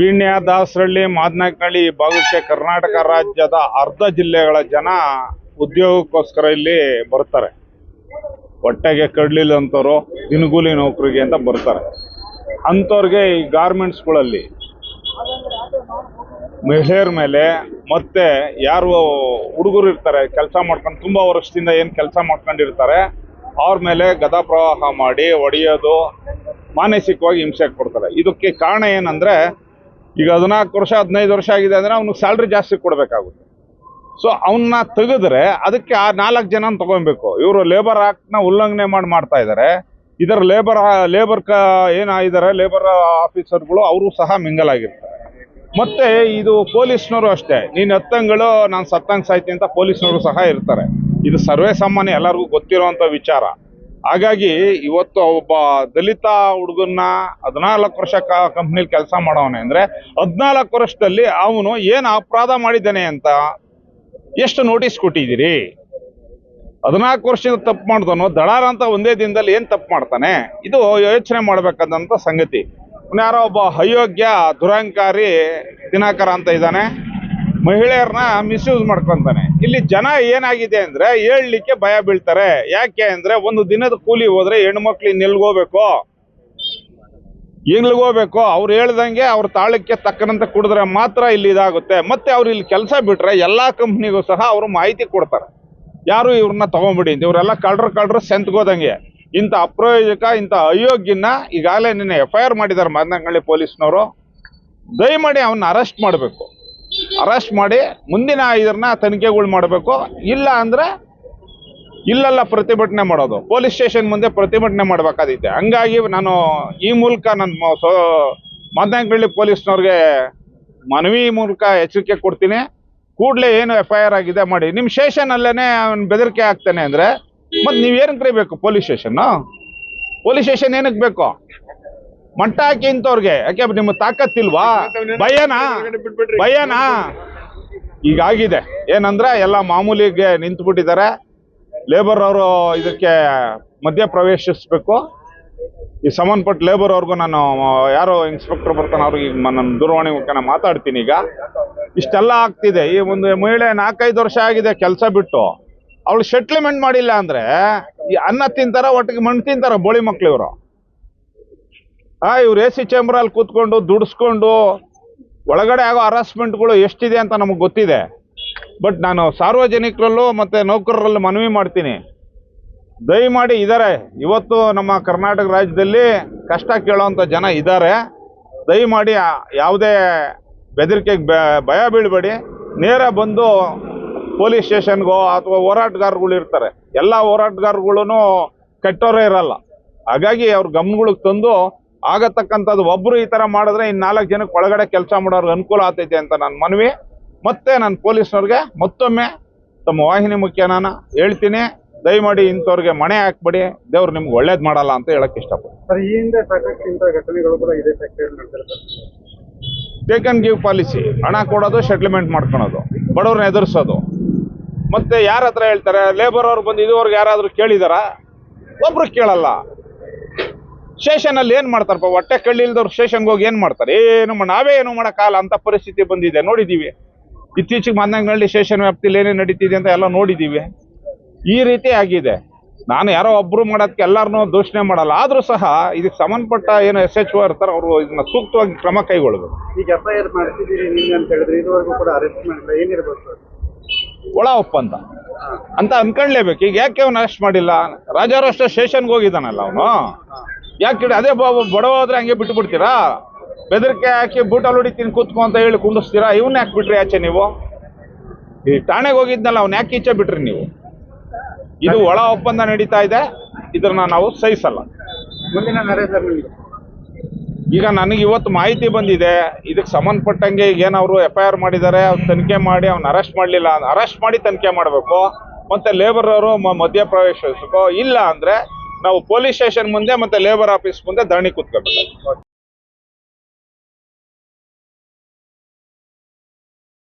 ಪೀಣ್ಯ ದಾಸರಳ್ಳಿ ಮಾದನಕಳ್ಳಿ ಭಾಗಕ್ಕೆ ಕರ್ನಾಟಕ ರಾಜ್ಯದ ಅರ್ಧ ಜಿಲ್ಲೆಗಳ ಜನ ಉದ್ಯೋಗಕ್ಕೋಸ್ಕರ ಇಲ್ಲಿ ಬರ್ತಾರೆ. ಹೊಟ್ಟೆಗೆ ಕಡ್ಲಿಲ್ಲ ಅಂತವ್ರು, ದಿನಗೂಲಿ ನೌಕರಿಗೆ ಅಂತ ಬರ್ತಾರೆ. ಅಂಥವ್ರಿಗೆ ಈ ಗಾರ್ಮೆಂಟ್ಸ್ಗಳಲ್ಲಿ ಮಹಿಳೆಯರ ಮೇಲೆ ಮತ್ತೆ ಯಾರು ಹುಡುಗರು ಇರ್ತಾರೆ, ಕೆಲಸ ಮಾಡ್ಕೊಂಡು ತುಂಬಾ ವರ್ಷದಿಂದ ಏನು ಕೆಲಸ ಮಾಡ್ಕೊಂಡಿರ್ತಾರೆ, ಅವ್ರ ಮೇಲೆ ಗದಾ ಪ್ರವಾಹ ಮಾಡಿ ಹೊಡೆಯೋದು ಮಾನಸಿಕವಾಗಿ ಹಿಂಸೆ ಕೊಡ್ತಾರೆ. ಇದಕ್ಕೆ ಕಾರಣ ಏನಂದ್ರೆ ಈಗ ಹದಿನಾಲ್ಕು ವರ್ಷ, ಹದಿನೈದು ವರ್ಷ ಆಗಿದೆ ಅಂದ್ರೆ ಅವ್ನಿಗೆ ಸ್ಯಾಲ್ರಿ ಜಾಸ್ತಿ ಕೊಡಬೇಕಾಗುತ್ತೆ. ಸೊ ಅವನ್ನ ತೆಗೆದ್ರೆ ಅದಕ್ಕೆ ಆ ನಾಲ್ಕು ಜನ ತಗೊಬೇಕು ಇವರು ಲೇಬರ್ನ ಉಲ್ಲಂಘನೆ ಮಾಡಿ ಮಾಡ್ತಾ ಇದ್ದಾರೆ ಇದರ ಲೇಬರ್ ಲೇಬರ್ ಕ ಏನಾಗಿದ್ದಾರೆ ಲೇಬರ್ ಆಫೀಸರ್ಗಳು ಅವರು ಸಹ ಮಿಂಗಲ್ ಆಗಿರ್ತಾರೆ. ಮತ್ತೆ ಇದು ಪೊಲೀಸ್ನವರು ಅಷ್ಟೇ. ನೀನು ಹತ್ತಂಗಳು ನಾನು ಸತ್ತಂಗೆ ಸಾಯ್ತೀನಿ ಅಂತ ಪೊಲೀಸ್ನವರು ಸಹ ಇರ್ತಾರೆ. ಇದು ಸರ್ವೇ ಸಾಮಾನ್ಯ ಎಲ್ಲರಿಗೂ ಗೊತ್ತಿರುವಂತ ವಿಚಾರ. ಹಾಗಾಗಿ ಇವತ್ತು ಒಬ್ಬ ದಲಿತ ಹುಡುಗನ್ನ ಹದಿನಾಲ್ಕು ವರ್ಷ ಕಂಪ್ನಿಲಿ ಕೆಲಸ ಮಾಡೋವನೆ ಅಂದ್ರೆ ಹದಿನಾಲ್ಕು ವರ್ಷದಲ್ಲಿ ಅವನು ಏನು ಅಪರಾಧ ಮಾಡಿದ್ದಾನೆ ಅಂತ ಎಷ್ಟು ನೋಟಿಸ್ ಕೊಟ್ಟಿದ್ದೀರಿ? ಹದಿನಾಲ್ಕು ವರ್ಷದ ತಪ್ಪು ಮಾಡ್ದವನು ದಳಾರ ಅಂತ ಒಂದೇ ದಿನದಲ್ಲಿ ಏನು ತಪ್ಪು ಮಾಡ್ತಾನೆ? ಇದು ಯೋಚನೆ ಮಾಡ್ಬೇಕಾದಂಥ ಸಂಗತಿ. ಯಾರೋ ಒಬ್ಬ ಅಯೋಗ್ಯ ದುರಂಕಾರಿ ದಿನಾಕರ ಅಂತ ಇದ್ದಾನೆ. ಮಹಿಳೆಯರನ್ನ ಮಿಸ್ಯೂಸ್ ಮಾಡ್ಕೊಂತಾನೆ. ಇಲ್ಲಿ ಜನ ಏನಾಗಿದೆ ಅಂದ್ರೆ ಹೇಳಲಿಕ್ಕೆ ಭಯ ಬೀಳ್ತಾರೆ. ಯಾಕೆ ಅಂದ್ರೆ ಒಂದು ದಿನದ ಕೂಲಿ ಹೋದ್ರೆ ಹೆಣ್ಮಕ್ಳು ನಿಲ್ಗೋಬೇಕು. ಎಲ್ಗೋಬೇಕು ಅವ್ರು ಹೇಳ್ದಂಗೆ ಅವ್ರ ತಾಳಕ್ಕೆ ತಕ್ಕನಂತೆ ಕುಡಿದ್ರೆ ಮಾತ್ರ ಇಲ್ಲಿ ಇದಾಗುತ್ತೆ. ಮತ್ತೆ ಅವ್ರು ಇಲ್ಲಿ ಕೆಲಸ ಬಿಟ್ರೆ ಎಲ್ಲಾ ಕಂಪ್ನಿಗೂ ಸಹ ಅವರು ಮಾಹಿತಿ ಕೊಡ್ತಾರೆ. ಯಾರು ಇವ್ರನ್ನ ತಗೊಂಬಿಡಿ ಅಂತ. ಇವರೆಲ್ಲ ಕಳ್ರು ಕಳ್ರು ಸೆಂತ್ಗೋದಂಗೆ. ಇಂಥ ಅಪ್ರಯೋಜಕ, ಇಂಥ ಅಯೋಗ್ಯನ ಈಗಾಗಲೇ ನಿನ್ನೆ ಎಫ್ ಐ ಆರ್ ಮಾಡಿದ್ದಾರೆ ಮದನಹಳ್ಳಿ ಪೊಲೀಸ್ನವರು. ದಯಮಾಡಿ ಅವನ್ನ ಅರೆಸ್ಟ್ ಮಾಡಬೇಕು. ಅರೆಸ್ಟ್ ಮಾಡಿ ಮುಂದಿನ ಇದನ್ನ ತನಿಖೆಗಳು ಮಾಡಬೇಕು. ಇಲ್ಲ ಅಂದ್ರೆ ಇಲ್ಲೆಲ್ಲ ಪ್ರತಿಭಟನೆ ಮಾಡೋದು. ಪೊಲೀಸ್ ಸ್ಟೇಷನ್ ಮುಂದೆ ಪ್ರತಿಭಟನೆ ಮಾಡಬೇಕಾದಿತ್ತೆ ಹಂಗಾಗಿ ನಾನು ಈ ಮೂಲಕ ನನ್ನ ಸೊ ಮದನಹಳ್ಳಿ ಪೊಲೀಸ್ನವ್ರಿಗೆ. ಮನವಿ ಮೂಲಕ ಎಚ್ಚರಿಕೆ ಕೊಡ್ತೀನಿ. ಕೂಡಲೇ ಏನು ಎಫ್ ಐ ಆರ್ ಆಗಿದೆ ಮಾಡಿ. ನಿಮ್ಮ ಸ್ಟೇಷನ್ ಅಲ್ಲೇನೆ ಅವ್ನು ಬೆದರಿಕೆ ಆಗ್ತಾನೆ ಅಂದ್ರೆ ಮತ್ತೆ ನೀವು ಏನಕ್ಕೆ ಕರಿಬೇಕು ಪೊಲೀಸ್ ಸ್ಟೇಷನ್ ಪೊಲೀಸ್ ಸ್ಟೇಷನ್ ಏನಕ್ಕೆ ಬೇಕು? ಮಟ್ಟ ಹಾಕಿ ಇಂಥವ್ರಿಗೆ. ಯಾಕೆ ನಿಮ್ಮ ತಾಕತ್ತಿಲ್ವಾ? ಭಯನಾ? ಭಯನಾ? ಈಗಾಗಿದೆ. ಏನಂದ್ರೆ ಎಲ್ಲ ಮಾಮೂಲಿಗೆ ನಿಂತು ಬಿಟ್ಟಿದ್ದಾರೆ ಲೇಬರ್ ಅವರು ಇದಕ್ಕೆ ಮಧ್ಯ ಪ್ರವೇಶಿಸಬೇಕು. ಈ ಸಂಬಂಧಪಟ್ಟ ಲೇಬರ್ ಅವ್ರಿಗೂ ನಾನು, ಯಾರು ಇನ್ಸ್ಪೆಕ್ಟರ್ ಬರ್ತಾನೆ, ಅವ್ರಿಗೆ ಈಗ ನನ್ನ ದೂರವಾಣಿ ಮಾತಾಡ್ತೀನಿ ಈಗ. ಇಷ್ಟೆಲ್ಲ ಆಗ್ತಿದೆ. ಈ ಒಂದು ಮಹಿಳೆ ನಾಲ್ಕೈದು ವರ್ಷ ಆಗಿದೆ ಕೆಲಸ ಬಿಟ್ಟು. ಅವಳು ಸೆಟ್ಲ್ಮೆಂಟ್ ಮಾಡಿಲ್ಲ ಅಂದ್ರೆ ಈ ಅನ್ನ ತಿಂತಾರ, ಒಟ್ಟಿಗೆ ಮಣ್ಣು ತಿಂತಾರ ಬೋಳಿ ಮಕ್ಳು ಇವರು. ಆ, ಇವ್ರು ಎ ಸಿ ಚೇಂಬರಲ್ಲಿ ಕೂತ್ಕೊಂಡು ದುಡಿಸ್ಕೊಂಡು ಒಳಗಡೆ ಆಗೋ ಹರಾಸ್ಮೆಂಟ್ಗಳು ಎಷ್ಟಿದೆ ಅಂತ ನಮಗೆ ಗೊತ್ತಿದೆ. ಬಟ್ ನಾನು ಸಾರ್ವಜನಿಕರಲ್ಲೂ ಮತ್ತೆ ನೌಕರರಲ್ಲೂ ಮನವಿ ಮಾಡ್ತೀನಿ. ದಯಮಾಡಿ ಇದ್ದಾರೆ ಇವತ್ತು ನಮ್ಮ ಕರ್ನಾಟಕ ರಾಜ್ಯದಲ್ಲಿ ಕಷ್ಟ ಕೇಳೋವಂಥ ಜನ ಇದ್ದಾರೆ ದಯಮಾಡಿ ಯಾವುದೇ ಬೆದರಿಕೆಗೆ ಭಯ ಬೀಳಬೇಡಿ. ನೇರ ಬಂದು ಪೊಲೀಸ್ ಸ್ಟೇಷನ್ಗೋ ಅಥವಾ ಹೋರಾಟಗಾರಗಳು ಇರ್ತಾರೆ. ಎಲ್ಲ ಹೋರಾಟಗಾರಗಳು ಕೆಟ್ಟವರೇ ಇರಲ್ಲ. ಹಾಗಾಗಿ ಅವ್ರ ಗಮನಗಳಿಗೆ ತಂದು ಆಗತಕ್ಕಂಥದ್ದು ಒಬ್ರು ಈ ತರ ಮಾಡಿದ್ರೆ ಇನ್ನು ನಾಲ್ಕು ಜನಕ್ಕೆ ಒಳಗಡೆ ಕೆಲಸ ಮಾಡೋರ್ಗೆ ಅನುಕೂಲ ಆಗ್ತೈತೆ ಅಂತ ನನ್ನ ಮನವಿ. ಮತ್ತೆ ನಾನು ಪೊಲೀಸ್ನವ್ರಿಗೆ ಮತ್ತೊಮ್ಮೆ ತಮ್ಮ ವಾಹಿನಿ ಮುಖ್ಯ ನಾನು ಹೇಳ್ತೀನಿ. ದಯಮಾಡಿ ಇಂಥವ್ರಿಗೆ ಮಣೆ ಹಾಕ್ಬೇಡಿ. ದೇವ್ರು ನಿಮ್ಗೆ ಒಳ್ಳೇದು ಮಾಡಲ್ಲ ಅಂತ ಹೇಳಕ್ ಇಷ್ಟಪಡ್ತೀನಿ. ಟೇಕ್ ಅಂಡ್ ಗಿವ್ ಪಾಲಿಸಿ ಹಣ ಕೊಡೋದು ಸೆಟ್ಲ್ಮೆಂಟ್ ಮಾಡ್ಕೊಳೋದು. ಬಡವ್ರನ್ನ ಎದುರಿಸೋದು. ಮತ್ತೆ ಯಾರ ಹತ್ರ ಹೇಳ್ತಾರೆ ಲೇಬರ್ ಅವ್ರು ಬಂದು ಇದುವರೆಗೆ ಯಾರಾದರೂ ಕೇಳಿದಾರ? ಒಬ್ರು ಕೇಳಲ್ಲ. ಸ್ಟೇಷನಲ್ಲಿ ಏನು ಮಾಡ್ತಾರಪ್ಪ? ಹೊಟ್ಟೆ ಕಳ್ಳಿಲ್ದವ್ರು ಸ್ಟೇಷನ್ಗೆ ಹೋಗಿ ಏನು ಮಾಡ್ತಾರೆ? ಏನು ನಾವೇ ಏನು ಮಾಡೋಕ್ಕಾಗಲ್ಲ ಅಂತ ಪರಿಸ್ಥಿತಿ ಬಂದಿದೆ ನೋಡಿದ್ದೀವಿ ಇತ್ತೀಚೆಗೆ ಮನ್ನಂಗಳ್ಳಿ ಸ್ಟೇಷನ್ ವ್ಯಾಪ್ತಿಲಿ ಏನೇನು ನಡೀತಿದೆ ಅಂತ ಎಲ್ಲ ನೋಡಿದ್ದೀವಿ ಈ ರೀತಿ ಆಗಿದೆ. ನಾನು ಯಾರೋ ಒಬ್ರು ಮಾಡೋದಕ್ಕೆ ಎಲ್ಲರನ್ನೂ ದೂಷಣೆ ಮಾಡಲ್ಲ. ಆದರೂ ಸಹ ಇದಕ್ಕೆ ಸಂಬಂಧಪಟ್ಟ ಏನು ಎಸ್ ಎಚ್ ಓ ಇರ್ತಾರೆ ಅವರು ಇದನ್ನ ಸೂಕ್ತವಾಗಿ ಕ್ರಮ ಕೈಗೊಳ್ಳಬೇಕು ಈಗ ಎಫ್ ಐ ಆರ್ ಮಾಡ್ತಿದ್ದೀರಿ ಅಂತ ಹೇಳಿದ್ರೆ ಇದುವರೆಗೂ ಕೂಡ ಅರೆಸ್ಟ್ ಮಾಡಿಲ್ಲ. ಒಳ ಒಪ್ಪಂದ ಅಂತ. ಅನ್ಕೊಂಡ್ಲೇಬೇಕು ಈಗ ಯಾಕೆ ಅವ್ನು ಅರೆಸ್ಟ್ ಮಾಡಿಲ್ಲ? ರಾಜಾರು ಅಷ್ಟೇ ಸ್ಟೇಷನ್ಗೆ ಹೋಗಿದ್ದಾನಲ್ಲ ಅವನು? ಯಾಕೆ ಅದೇ ಬಡವ ಹೋದ್ರೆ ಹಂಗೆ ಬಿಟ್ಟು ಬಿಡ್ತೀರಾ ಬೆದರಿಕೆ ಹಾಕಿ ಬೂಟಲ್ಲಿ ಹೊಡಿತೀನಿ ಕೂತ್ಕೊ ಅಂತ ಹೇಳಿ ಕುಂಡಿಸ್ತೀರಾ ಇವನ್ನ ಯಾಕೆ ಬಿಟ್ರಿ ಆಚೆ ನೀವು? ಈ ಠಾಣೆಗೆ ಹೋಗಿದ್ನಲ್ಲ ಅವ್ನ ಯಾಕೆ ಈಚೆ ಬಿಟ್ರಿ ನೀವು? ಇದು ಒಳ ಒಪ್ಪಂದ ನಡೀತಾ ಇದೆ ಇದನ್ನ ನಾವು ಸಹಿಸಲ್ಲ. ಈಗ ನನಗೆ ಇವತ್ತು ಮಾಹಿತಿ ಬಂದಿದೆ ಇದಕ್ಕೆ ಸಂಬಂಧಪಟ್ಟಂಗೆ ಈಗ ಏನವರು ಎಫ್ ಐ ಆರ್ ಮಾಡಿದ್ದಾರೆ ಅವ್ರು ತನಿಖೆ ಮಾಡಿ ಅವ್ನ ಅರೆಸ್ಟ್ ಮಾಡಲಿಲ್ಲ ಅರೆಸ್ಟ್ ಮಾಡಿ ತನಿಖೆ ಮಾಡಬೇಕು. ಮತ್ತೆ ಲೇಬರ್ ಅವರು ಮಧ್ಯ ಪ್ರವೇಶಿಸಬೇಕು ಇಲ್ಲ ಅಂದ್ರೆ ನಾವು ಪೊಲೀಸ್ ಸ್ಟೇಷನ್ ಮುಂದೆ ಮತ್ತೆ ಲೇಬರ್ ಆಫೀಸ್ ಮುಂದೆ ಧರಣಿ ಕೂತ್ಕೋಬೇಕು